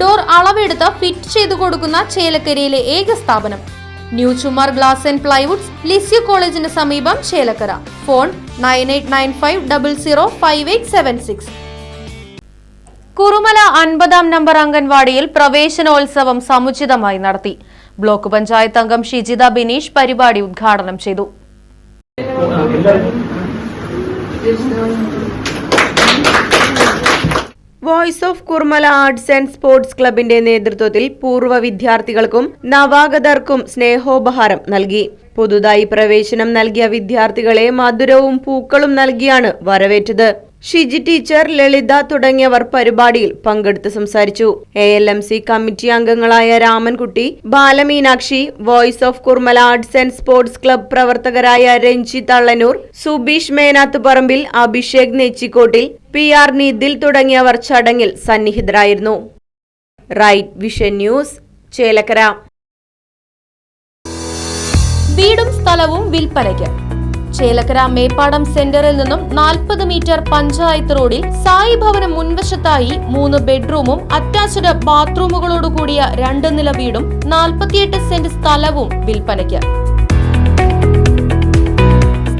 Door അളവെടുത്ത് fit ചെയ്തു കൊടുക്കുന്ന ചേലക്കരയിലെ ഏക സ്ഥാപനം. New Chumar glass and plywoods Lisieux കോളേജിന് സമീപം Chelakkara. Phone nine eight nine five double zero five eight seven six. Kurumala അൻപതാം നമ്പർ അംഗൻവാടിയിൽ പ്രവേശനോത്സവം സമുചിതമായി നടത്തി. ബ്ലോക്ക് പഞ്ചായത്ത് അംഗം ഷിജിത ബിനീഷ് പരിപാടി ഉദ്ഘാടനം ചെയ്തു. Voice of Kurmala arts and sports ക്ലബിന്റെ നേതൃത്വത്തിൽ പൂർവ വിദ്യാർത്ഥികൾക്കും നവാഗതർക്കും സ്നേഹോപഹാരം നൽകി. പുതുതായി പ്രവേശനം നൽകിയ വിദ്യാർത്ഥികളെ മധുരവും പൂക്കളും നൽകിയാണ് വരവേറ്റത്. ഷിജി ടീച്ചർ ലളിത തുടങ്ങിയവർ പരിപാടിയിൽ പങ്കെടുത്ത് സംസാരിച്ചു. A L M C committee അംഗങ്ങളായ Ramankutty Balameenakshi voice of Kurmala arts and sports club പ്രവർത്തകരായ രഞ്ജി തള്ളനൂർ സുബീഷ് മേനാത്ത് പറമ്പിൽ അഭിഷേക് നെച്ചിക്കോട്ടിൽ പി ആർ നിതിൽ തുടങ്ങിയവർ ചടങ്ങിൽ സന്നിഹിതരായിരുന്നു. Right vision news Chelakkara. വീടും സ്ഥലവും വിൽപ്പനയ്ക്ക്. ചേലക്കര മേപ്പാടം സെന്ററിൽ നിന്നും നാൽപ്പത് മീറ്റർ പഞ്ചായത്ത് റോഡിൽ സായി ഭവനം മുൻവശത്തായി മൂന്ന് ബെഡ്റൂമും അറ്റാച്ച്ഡ് ബാത്റൂമുകളോടുകൂടിയ രണ്ട് നില വീടും നാൽപ്പത്തിയെട്ട് സെന്റ് സ്ഥലവും വിൽപ്പനയ്ക്ക്.